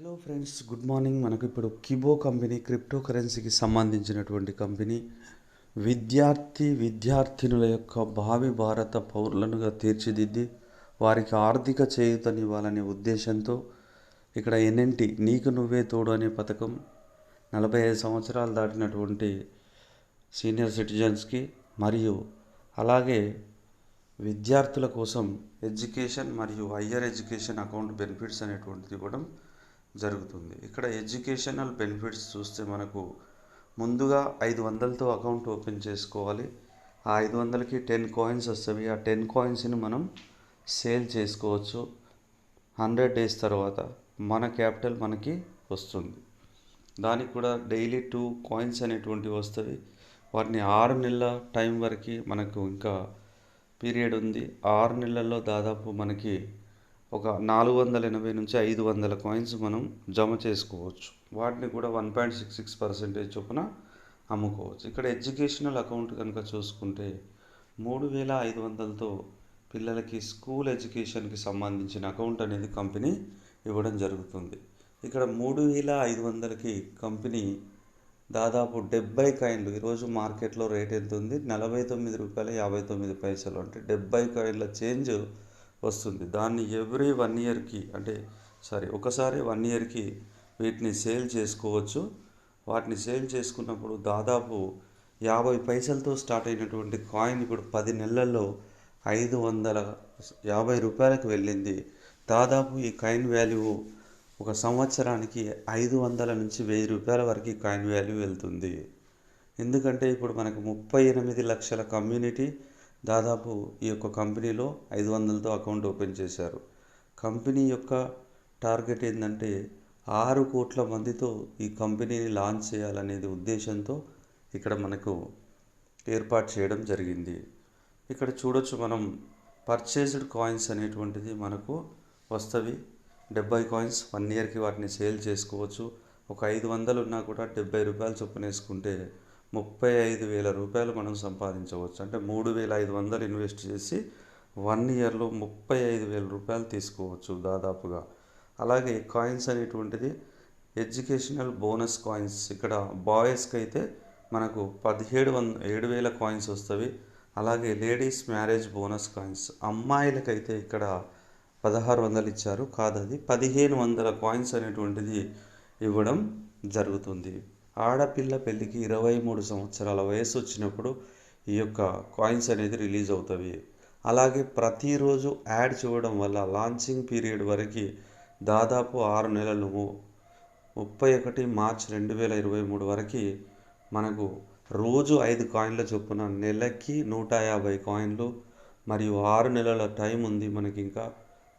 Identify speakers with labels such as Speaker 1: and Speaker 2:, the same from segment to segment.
Speaker 1: Hello friends good morning మనకు ఇప్పుడు కిబో company crypto కరెన్సీకి సంబంధించినటువంటి కంపెనీ విద్యార్థి విద్యార్థినుల యొక్క భావి భారత పౌరులనుగా తీర్చిదిద్ది వారికి ఆర్థిక చేయూతనివ్వాలనే ఉద్దేశంతో ఇక్కడ ఎన్ఎన్టి నీకు నువ్వే తోడు అనే పథకం నలభై ఐదు సంవత్సరాలు దాటినటువంటి సీనియర్ సిటిజన్స్కి మరియు అలాగే విద్యార్థుల కోసం ఎడ్యుకేషన్ మరియు హయ్యర్ ఎడ్యుకేషన్ అకౌంట్ బెనిఫిట్స్ అనేటువంటిది ఇవ్వడం జరుగుతుంది. ఇక్కడ ఎడ్యుకేషనల్ బెనిఫిట్స్ చూస్తే మనకు ముందుగా ఐదు వందలతో అకౌంట్ ఓపెన్ చేసుకోవాలి. ఆ ఐదు వందలకి టెన్ కాయిన్స్ వస్తాయి. ఆ టెన్ కాయిన్స్ని మనం సేల్ చేసుకోవచ్చు హండ్రెడ్ డేస్ తర్వాత మన క్యాపిటల్ మనకి వస్తుంది. దానికి కూడా డైలీ టూ కాయిన్స్ అనేటువంటివి వస్తుంది వాటిని ఆరు నెలల టైం వరకు మనకు ఇంకా పీరియడ్ ఉంది. ఆరు నెలల్లో దాదాపు మనకి ఒక నాలుగు వందల ఎనభై నుంచి ఐదు వందల కాయిన్స్ మనం జమ చేసుకోవచ్చు. వాటిని కూడా one point six six percentage చొప్పున అమ్ముకోవచ్చు. ఇక్కడ ఎడ్యుకేషనల్ అకౌంట్ కనుక చూసుకుంటే మూడు వేల ఐదు వందలతో పిల్లలకి స్కూల్ ఎడ్యుకేషన్కి సంబంధించిన అకౌంట్ అనేది కంపెనీ ఇవ్వడం జరుగుతుంది. ఇక్కడ మూడు వేల ఐదు వందలకి కంపెనీ దాదాపు డెబ్బై కాయిన్లు ఈరోజు మార్కెట్లో రేట్ ఎంత ఉంది? నలభై తొమ్మిది రూపాయల యాభై తొమ్మిది పైసలు. అంటే డెబ్బై కాయిన్ల చేంజ్ వస్తుంది. దాన్ని ఎవ్రీ వన్ ఇయర్కి అంటే సారీ ఒకసారి వన్ ఇయర్కి వీటిని సేల్ చేసుకోవచ్చు. వాటిని సేల్ చేసుకున్నప్పుడు దాదాపు యాభై పైసలతో స్టార్ట్ అయినటువంటి కాయిన్ ఇప్పుడు పది నెలల్లో ఐదు వందల యాభై రూపాయలకు వెళ్ళింది. దాదాపు ఈ కాయిన్ వాల్యూ ఒక సంవత్సరానికి ఐదు వందల నుంచి వెయ్యి రూపాయల వరకు కాయిన్ వాల్యూ వెళ్తుంది. ఎందుకంటే ఇప్పుడు మనకు ముప్పై ఎనిమిది లక్షల కమ్యూనిటీ దాదాపు ఈ యొక్క కంపెనీలో ఐదు వందలతో అకౌంట్ ఓపెన్ చేశారు. కంపెనీ యొక్క టార్గెట్ ఏంటంటే ఆరు కోట్ల మందితో ఈ కంపెనీని లాంచ్ చేయాలనేది ఉద్దేశంతో ఇక్కడ మనకు ఏర్పాటు చేయడం జరిగింది. ఇక్కడ చూడొచ్చు మనం పర్చేజ్డ్ కాయిన్స్ అనేటువంటిది మనకు వస్తవి. డెబ్బై కాయిన్స్ వన్ ఇయర్కి వాటిని సేల్ చేసుకోవచ్చు. ఒక ఐదు వందలు ఉన్నా కూడా డెబ్బై రూపాయలు చొప్పున వేసుకుంటే ముప్పై ఐదు వేల రూపాయలు మనం సంపాదించవచ్చు. అంటే మూడు వేల ఐదు వందలు ఇన్వెస్ట్ చేసి వన్ ఇయర్లో ముప్పై ఐదు వేల రూపాయలు తీసుకోవచ్చు దాదాపుగా. అలాగే కాయిన్స్ అనేటువంటిది ఎడ్యుకేషనల్ బోనస్ కాయిన్స్. ఇక్కడ బాయ్స్కి అయితే మనకు పదిహేడు వంద ఏడు వేల కాయిన్స్ వస్తవి. అలాగే లేడీస్ మ్యారేజ్ బోనస్ కాయిన్స్. అమ్మాయిలకైతే ఇక్కడ పదహారు వందలు ఇచ్చారు. కాదది పదిహేను వందల కాయిన్స్ అనేటువంటిది ఇవ్వడం జరుగుతుంది. ఆడపిల్ల పెళ్ళికి ఇరవై మూడు సంవత్సరాల వయసు వచ్చినప్పుడు ఈ యొక్క కాయిన్స్ అనేది రిలీజ్ అవుతాయి అలాగే ప్రతిరోజు యాడ్ చూడడం వల్ల లాంచింగ్ పీరియడ్ వరకు దాదాపు ఆరు నెలలు ముప్పై ఒకటి మార్చ్ రెండు వేల ఇరవై మూడు వరకు మనకు రోజు ఐదు కాయిన్ల చొప్పున నెలకి నూట యాభై కాయిన్లు మరియు ఆరు నెలల టైం ఉంది మనకి ఇంకా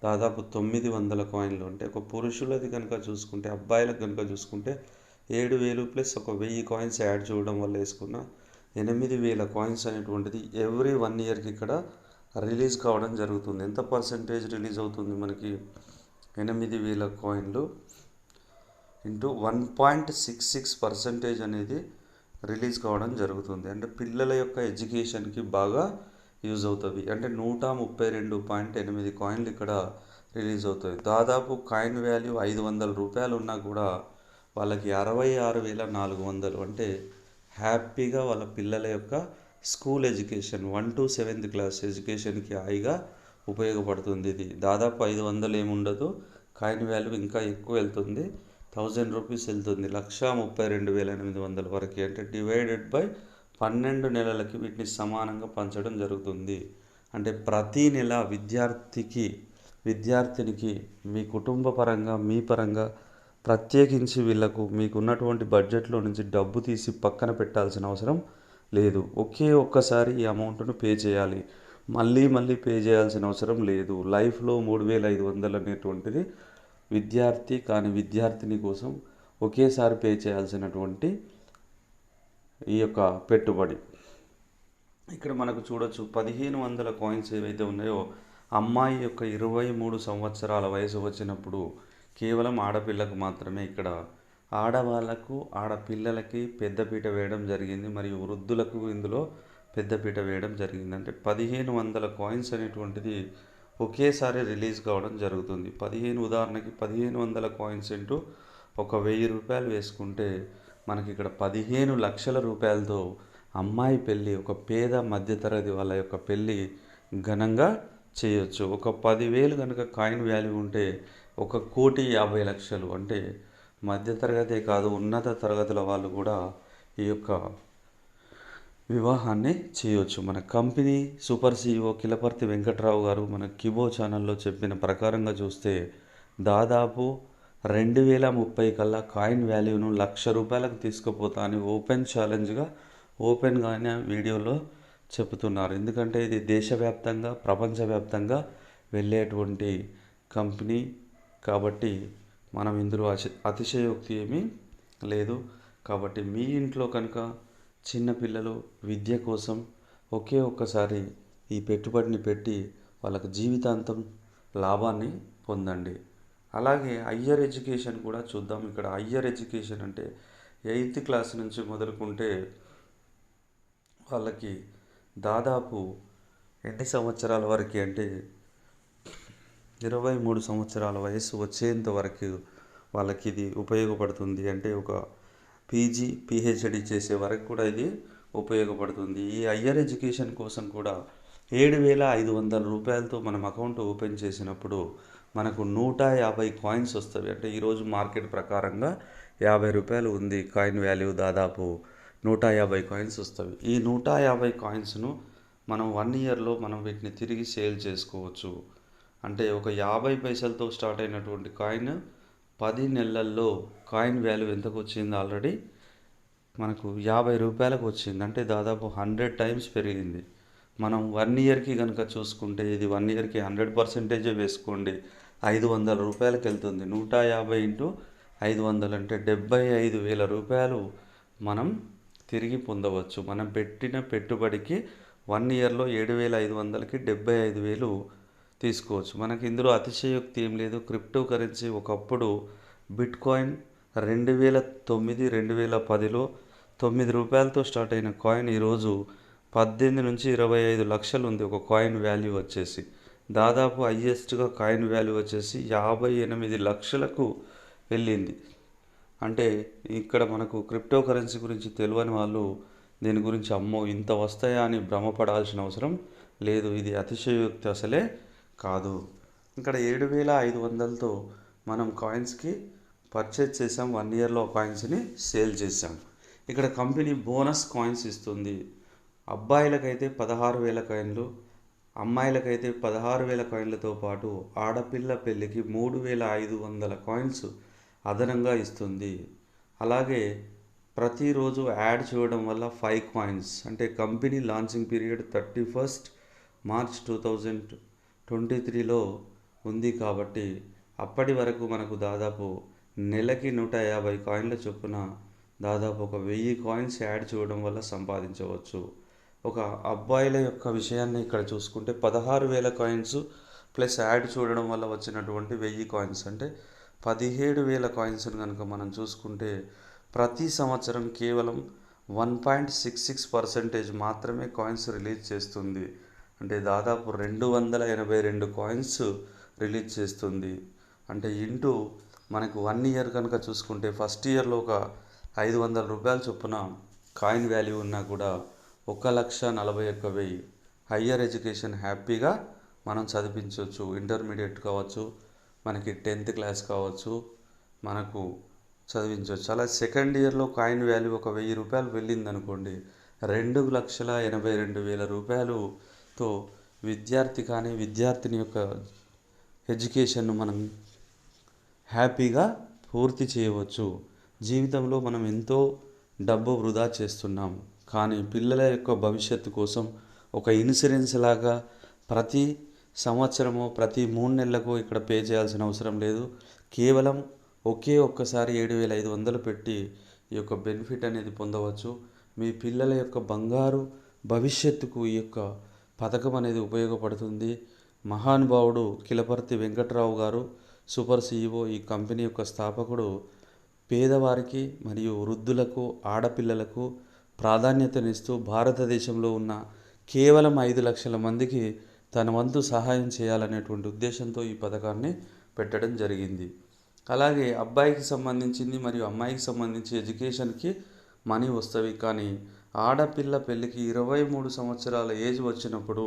Speaker 1: దాదాపు తొమ్మిది వందల కాయిన్లు అంటే ఒక పురుషులది కనుక చూసుకుంటే అబ్బాయిలకు కనుక చూసుకుంటే ఏడు వేలు ప్లస్ ఒక వెయ్యి కాయిన్స్ యాడ్ చేయడం వల్ల వేసుకున్న ఎనిమిది వేల కాయిన్స్ అనేటువంటిది ఎవ్రీ వన్ ఇయర్కి ఇక్కడ రిలీజ్ కావడం జరుగుతుంది. ఎంత పర్సంటేజ్ రిలీజ్ అవుతుంది మనకి? ఎనిమిది వేల కాయిన్లు into one point six six percentage అనేది రిలీజ్ కావడం జరుగుతుంది. అంటే పిల్లల యొక్క ఎడ్యుకేషన్కి బాగా యూజ్ అవుతుంది అంటే నూట ముప్పై రెండు పాయింట్ ఎనిమిది కాయిన్లు ఇక్కడ రిలీజ్ అవుతాయి దాదాపు కాయిన్ వాల్యూ ఐదు వందల రూపాయలు ఉన్నా కూడా వాళ్ళకి అరవై ఆరు వేల నాలుగు వందలు అంటే హ్యాపీగా వాళ్ళ పిల్లల యొక్క school education one to seventh class ఎడ్యుకేషన్కి హాయిగా ఉపయోగపడుతుంది ఇది. దాదాపు ఐదు వందలు ఏముండదు కాయిన్ వాల్యూ ఇంకా ఎక్కువ వెళ్తుంది. థౌజండ్ రూపీస్ వెళ్తుంది. లక్ష ముప్పై రెండు వేల ఎనిమిది వందల వరకు అంటే డివైడెడ్ బై పన్నెండు నెలలకి వీటిని సమానంగా పంచడం జరుగుతుంది. అంటే ప్రతీ నెల విద్యార్థికి విద్యార్థినికి మీ కుటుంబ పరంగా మీ పరంగా ప్రత్యేకించి వీళ్ళకు మీకు ఉన్నటువంటి బడ్జెట్లో నుంచి డబ్బు తీసి పక్కన పెట్టాల్సిన అవసరం లేదు. ఒకే ఒక్కసారి ఈ అమౌంట్ను పే చేయాలి. మళ్ళీ మళ్ళీ పే చేయాల్సిన అవసరం లేదు. లైఫ్లో మూడు వేల ఐదు వందలు అనేటువంటిది విద్యార్థి కానీ విద్యార్థిని కోసం ఒకేసారి పే చేయాల్సినటువంటి ఈ యొక్క పెట్టుబడి. ఇక్కడ మనకు చూడొచ్చు పదిహేను వందల కాయిన్స్ ఏవైతే ఉన్నాయో అమ్మాయి యొక్క ఇరవై మూడు సంవత్సరాల వయసు వచ్చినప్పుడు కేవలం ఆడపిల్లకు మాత్రమే ఇక్కడ ఆడవాళ్ళకు ఆడపిల్లలకి పెద్దపీట వేయడం జరిగింది. మరియు వృద్ధులకు ఇందులో పెద్దపీట వేయడం జరిగింది. అంటే పదిహేను వందల కాయిన్స్ అనేటువంటిది ఒకేసారి రిలీజ్ కావడం జరుగుతుంది. పదిహేను ఉదాహరణకి పదిహేను వందల కాయిన్స్ ఇంటూ ఒక వెయ్యి రూపాయలు వేసుకుంటే మనకి ఇక్కడ పదిహేను లక్షల రూపాయలతో అమ్మాయి పెళ్ళి ఒక పేద మధ్యతరగతి వాళ్ళ యొక్క పెళ్ళి ఘనంగా చేయొచ్చు. ఒక పదివేలు కనుక కాయిన్ వాల్యూ ఉంటే ఒక కోటి యాభై లక్షలు అంటే మధ్యతరగతే కాదు ఉన్నత తరగతుల వాళ్ళు కూడా ఈ యొక్క వివాహాన్ని చేయొచ్చు. మన company super CEO Kilaparthi Venkatrao garu మన కిబో ఛానల్లో చెప్పిన ప్రకారంగా చూస్తే దాదాపు రెండు వేల ముప్పై కల్లా కాయిన్ వాల్యూను లక్ష రూపాయలకు తీసుకుపోతా అని ఓపెన్ ఛాలెంజ్గా ఓపెన్గానే వీడియోలో చెబుతున్నారు ఎందుకంటే ఇది దేశవ్యాప్తంగా ప్రపంచవ్యాప్తంగా వెళ్ళేటువంటి కంపెనీ కాబట్టి మనం ఇందులో అతి అతిశయోక్తి ఏమీ లేదు. కాబట్టి మీ ఇంట్లో కనుక చిన్నపిల్లలు విద్య కోసం ఒకే ఒక్కసారి ఈ పెట్టుబడిని పెట్టి వాళ్ళకు జీవితాంతం లాభాన్ని పొందండి. అలాగే హయ్యర్ ఎడ్యుకేషన్ కూడా చూద్దాం. ఇక్కడ హయ్యర్ ఎడ్యుకేషన్ అంటే ఎయిత్ క్లాస్ నుంచి మొదలుకుంటే వాళ్ళకి దాదాపు ఎన్ని సంవత్సరాల వరకు అంటే ఇరవై మూడు సంవత్సరాల వయస్సు వచ్చేంత వరకు వాళ్ళకి ఇది ఉపయోగపడుతుంది అంటే ఒక పీజీ పిహెచ్డి చేసే వరకు కూడా ఇది ఉపయోగపడుతుంది. ఈ హయ్యర్ ఎడ్యుకేషన్ కోసం కూడా ఏడు వేల ఐదు వందల రూపాయలతో మనం అకౌంట్ ఓపెన్ చేసినప్పుడు మనకు నూట యాభై కాయిన్స్ వస్తాయి. అంటే ఈరోజు మార్కెట్ ప్రకారంగా యాభై రూపాయలు ఉంది. కాయిన్ వాల్యూ దాదాపు నూట యాభై కాయిన్స్ వస్తాయి. ఈ నూట యాభై కాయిన్స్ను మనం వన్ ఇయర్లో మనం వీటిని తిరిగి సేల్ చేసుకోవచ్చు. అంటే ఒక యాభై పైసలతో స్టార్ట్ అయినటువంటి కాయిన్ పది నెలల్లో కాయిన్ వాల్యూ ఎంతకు వచ్చింది ఆల్రెడీ? మనకు యాభై రూపాయలకు వచ్చింది. అంటే దాదాపు హండ్రెడ్ టైమ్స్ పెరిగింది. మనం వన్ ఇయర్కి కనుక చూసుకుంటే ఇది వన్ ఇయర్కి హండ్రెడ్ పర్సెంటేజే వేసుకోండి. ఐదు వందల రూపాయలకి వెళ్తుంది. నూట యాభై ఇంటూ ఐదు వందలు అంటే డెబ్బై ఐదు వేల రూపాయలు మనం తిరిగి పొందవచ్చు. మనం పెట్టిన పెట్టుబడికి వన్ ఇయర్లో ఏడు వేల ఐదు వందలకి డెబ్బై ఐదు వేలు తీసుకోవచ్చు. మనకి ఇందులో అతిశయోక్తి ఏం లేదు. క్రిప్టో కరెన్సీ ఒకప్పుడు బిట్ కాయిన్ రెండు వేల తొమ్మిది రెండు వేల పదిలో తొమ్మిది రూపాయలతో స్టార్ట్ అయిన కాయిన్ ఈరోజు పద్దెనిమిది నుంచి ఇరవై ఐదు లక్షలు ఉంది. ఒక కాయిన్ వాల్యూ వచ్చేసి దాదాపు హయ్యెస్ట్గా కాయిన్ వాల్యూ వచ్చేసి యాభై ఎనిమిది లక్షలకు వెళ్ళింది. అంటే ఇక్కడ మనకు క్రిప్టో కరెన్సీ గురించి తెలియని వాళ్ళు దీని గురించి అమ్మో ఇంత వస్తాయా అని భ్రమపడాల్సిన అవసరం లేదు. ఇది అతిశయోక్తి అసలే. కాదు. ఇక్కడ ఏడు వేల ఐదు వందలతో మనం కాయిన్స్కి పర్చేజ్ చేసాం వన్ ఇయర్లో కాయిన్స్ని సేల్ చేసాం ఇక్కడ కంపెనీ బోనస్ కాయిన్స్ ఇస్తుంది. అబ్బాయిలకైతే పదహారు వేల కాయిన్లు అమ్మాయిలకైతే పదహారు వేల కాయిన్లతో పాటు ఆడపిల్ల పెళ్ళికి మూడు వేల ఐదు వందల కాయిన్స్ అదనంగా ఇస్తుంది. అలాగే ప్రతిరోజు యాడ్ చేయడం వల్ల ఫైవ్ కాయిన్స్ అంటే company launching period thirty first March two thousand twenty త్రీలో ఉంది కాబట్టి అప్పటి వరకు మనకు దాదాపు నెలకి నూట యాభై కాయిన్ల చొప్పున దాదాపు ఒక వెయ్యి కాయిన్స్ యాడ్ చేయడం వల్ల సంపాదించవచ్చు. ఒక అబ్బాయిల యొక్క విషయాన్ని ఇక్కడ చూసుకుంటే పదహారు వేల కాయిన్స్ ప్లస్ యాడ్ చూడడం వల్ల వచ్చినటువంటి వెయ్యి కాయిన్స్ అంటే పదిహేడు వేల కాయిన్స్ని కనుక మనం చూసుకుంటే ప్రతి సంవత్సరం కేవలం one point six six percentage మాత్రమే కాయిన్స్ రిలీజ్ చేస్తుంది. అంటే దాదాపు రెండు వందల ఎనభై రెండు కాయిన్స్ రిలీజ్ చేస్తుంది. అంటే ఇంటూ మనకు వన్ ఇయర్ కనుక చూసుకుంటే ఫస్ట్ ఇయర్లో ఒక ఐదు వందల రూపాయల చొప్పున కాయిన్ వాల్యూ ఉన్నా కూడా ఒక లక్ష నలభై ఒక్క వెయ్యి. హయ్యర్ ఎడ్యుకేషన్ హ్యాపీగా మనం చదివించవచ్చు. ఇంటర్మీడియట్ కావచ్చు మనకి టెన్త్ క్లాస్ కావచ్చు మనకు చదివించవచ్చు. అలా సెకండ్ ఇయర్లో కాయిన్ వాల్యూ ఒక వెయ్యి రూపాయలు వెళ్ళింది అనుకోండి రెండు లక్షల ఎనభై రెండు వేల రూపాయలు సో విద్యార్థి కానీ విద్యార్థిని యొక్క ఎడ్యుకేషన్ను మనం హ్యాపీగా పూర్తి చేయవచ్చు. జీవితంలో మనం ఎంతో డబ్బు వృధా చేస్తున్నాం. కానీ పిల్లల యొక్క భవిష్యత్తు కోసం ఒక ఇన్సూరెన్స్ లాగా ప్రతి సంవత్సరము ప్రతి మూడు నెలలకు ఇక్కడ పే చేయాల్సిన అవసరం లేదు. కేవలం ఒకే ఒక్కసారి ఏడు వేల ఐదు వందలు పెట్టి ఈ యొక్క బెనిఫిట్ అనేది పొందవచ్చు. మీ పిల్లల యొక్క బంగారు భవిష్యత్తుకు ఈ యొక్క పథకం అనేది ఉపయోగపడుతుంది. మహానుభావుడు కిలపర్తి వెంకట్రావు గారు సూపర్ సీఈఓ ఈ కంపెనీ యొక్క స్థాపకుడు పేదవారికి మరియు వృద్ధులకు ఆడపిల్లలకు ప్రాధాన్యతనిస్తూ భారతదేశంలో ఉన్న కేవలం ఐదు లక్షల మందికి తన వంతు సహాయం చేయాలనేటువంటి ఉద్దేశంతో ఈ పథకాన్ని పెట్టడం జరిగింది. అలాగే అబ్బాయికి సంబంధించింది మరియు అమ్మాయికి సంబంధించి ఎడ్యుకేషన్కి మనీ వస్తుంది కానీ ఆడపిల్ల పెళ్ళికి ఇరవై మూడు సంవత్సరాల ఏజ్ వచ్చినప్పుడు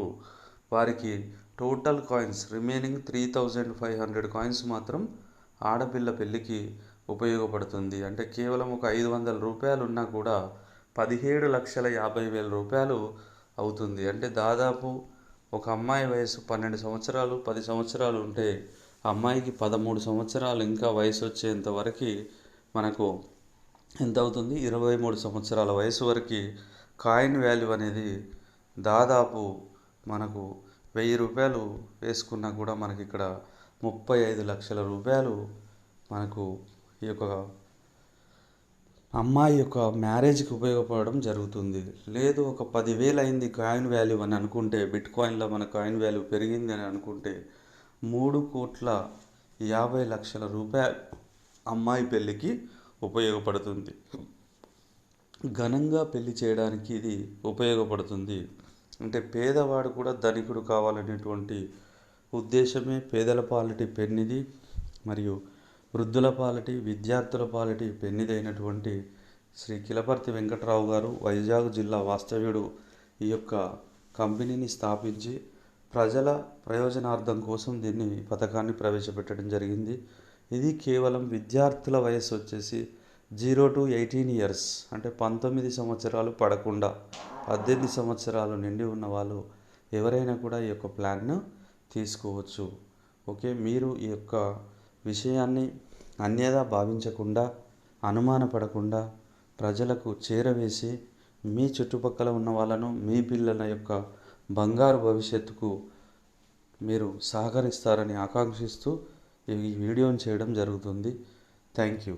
Speaker 1: వారికి total coins remaining three thousand five hundred coins మాత్రం ఆడపిల్ల పెళ్ళికి ఉపయోగపడుతుంది. అంటే కేవలం ఒక ఐదు వందల రూపాయలు ఉన్నా కూడా పదిహేడు లక్షల యాభై వేల రూపాయలు అవుతుంది. అంటే దాదాపు ఒక అమ్మాయి వయసు పన్నెండు సంవత్సరాలు పది సంవత్సరాలు ఉంటే అమ్మాయికి పదమూడు సంవత్సరాలు ఇంకా వయసు వచ్చేంత వరకు మనకు ఎంత అవుతుంది ఇరవై మూడు సంవత్సరాల వయసు వరకు కాయిన్ వాల్యూ అనేది దాదాపు మనకు వెయ్యి రూపాయలు వేసుకున్నా కూడా మనకి ఇక్కడ ముప్పై ఐదు లక్షల రూపాయలు మనకు ఈ యొక్క అమ్మాయి యొక్క మ్యారేజ్కి ఉపయోగపడడం జరుగుతుంది. లేదు ఒక పదివేలు అయింది కాయిన్ వాల్యూ అని అనుకుంటే బిట్ కాయిన్లో మన కాయిన్ వాల్యూ పెరిగింది అని అనుకుంటే మూడు కోట్ల యాభై లక్షల రూపాయలు అమ్మాయి పెళ్ళికి ఉపయోగపడుతుంది. ఘనంగా పెళ్ళి చేయడానికి ఇది ఉపయోగపడుతుంది. అంటే పేదవాడు కూడా ధనికుడు కావాలనేటువంటి ఉద్దేశమే పేదల పాలిటి పెన్నిది మరియు వృద్ధుల పాలిటి విద్యార్థుల పాలిటి పెన్నిదైనటువంటి శ్రీ కిలపర్తి వెంకట్రావు గారు వైజాగ్ జిల్లా వాస్తవ్యుడు ఈ యొక్క కంపెనీని స్థాపించి ప్రజల ప్రయోజనార్థం కోసం దీన్ని పథకాన్ని ప్రవేశపెట్టడం జరిగింది. ఇది కేవలం విద్యార్థుల వయస్సు వచ్చేసి జీరో టు ఎయిటీన్ ఇయర్స్ అంటే పంతొమ్మిది సంవత్సరాలు పడకుండా పద్దెనిమిది సంవత్సరాలు నిండి ఉన్న వాళ్ళు ఎవరైనా కూడా ఈ యొక్క ప్లాన్ను తీసుకోవచ్చు. ఓకే మీరు ఈ యొక్క విషయాన్ని అన్యదా భావించకుండా అనుమానపడకుండా ప్రజలకు చేరవేసి మీ చుట్టుపక్కల ఉన్న వాళ్ళను మీ పిల్లల యొక్క బంగారు భవిష్యత్తుకు మీరు సహకరిస్తారని ఆకాంక్షిస్తూ ఈ వీడియోని చేయడం జరుగుతుంది. Thank you.